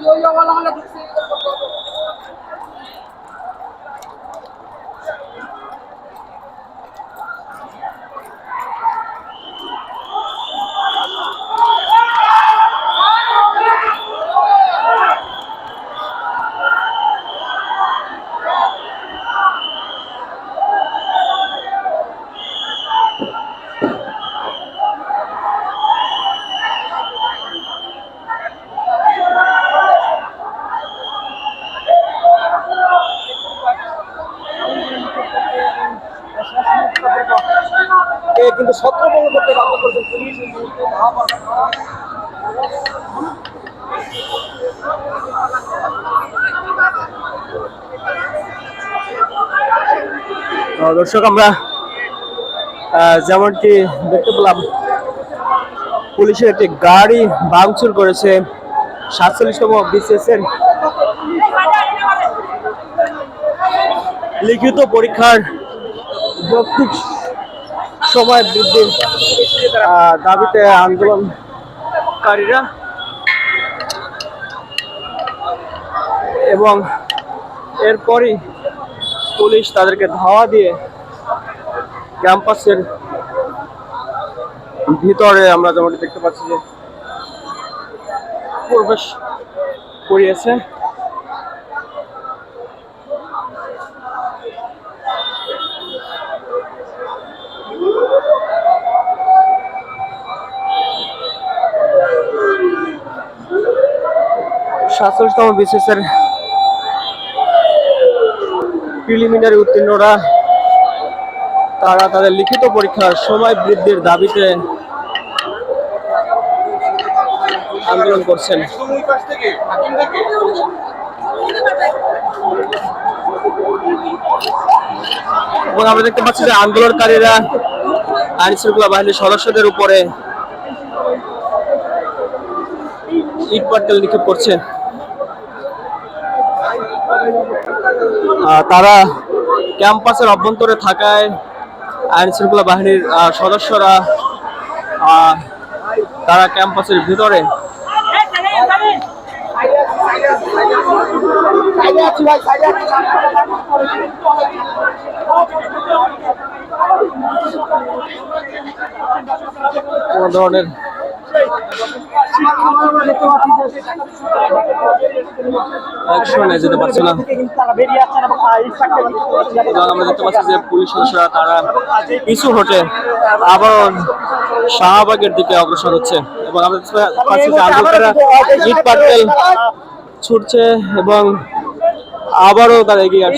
Yo, yo, walang nag-exit. কিন্তু করতে বাধ্য দর্শক, আমরা যেমনটি দেখতে পেলাম, পুলিশের একটি গাড়ি ভাঙচুর করেছে সাতচল্লিশতম বিসিএস এর লিখিত পরীক্ষার যৌক্তিক সময় বৃদ্ধির দাবিতে আন্দোলনকারীরা এবং এরপরই পুলিশ তাদেরকে ধাওয়া দিয়ে ক্যাম্পাসের ভিতরে আমরা যেমনটি দেখতে পাচ্ছি যে প্রবেশ করিয়েছে। সাতচল্লিশতম এর প্রিলিমিনারি উত্তীর্ণরা তারা তাদের লিখিত পরীক্ষার সময় বৃদ্ধির দাবিতে আন্দোলন করছেন। এবং আমরা দেখতে পাচ্ছি যে আন্দোলনকারীরা আইন শৃঙ্খলা বাহিনীর সদস্যদের উপরে ইট পাটকেল নিক্ষেপ করছে আহ, তারা ক্যাম্পাসের অভ্যন্তরে থাকায় আইন শৃঙ্খলা বাহিনীর সদস্যরা তারা ক্যাম্পাসের ভিতরে। কোনো ধরনের যেতে পারছে না আমরা দেখতে পাচ্ছি যে পুলিশ সদস্যরা তারা পিছু হটে আবার শাহবাগের দিকে অগ্রসর হচ্ছে। এবং আমরা দেখতে পাচ্ছি যে আন্দোলনকারীরা ইট পাটকেল ছুটছে এবং আবারও তারা এগিয়ে আসছে।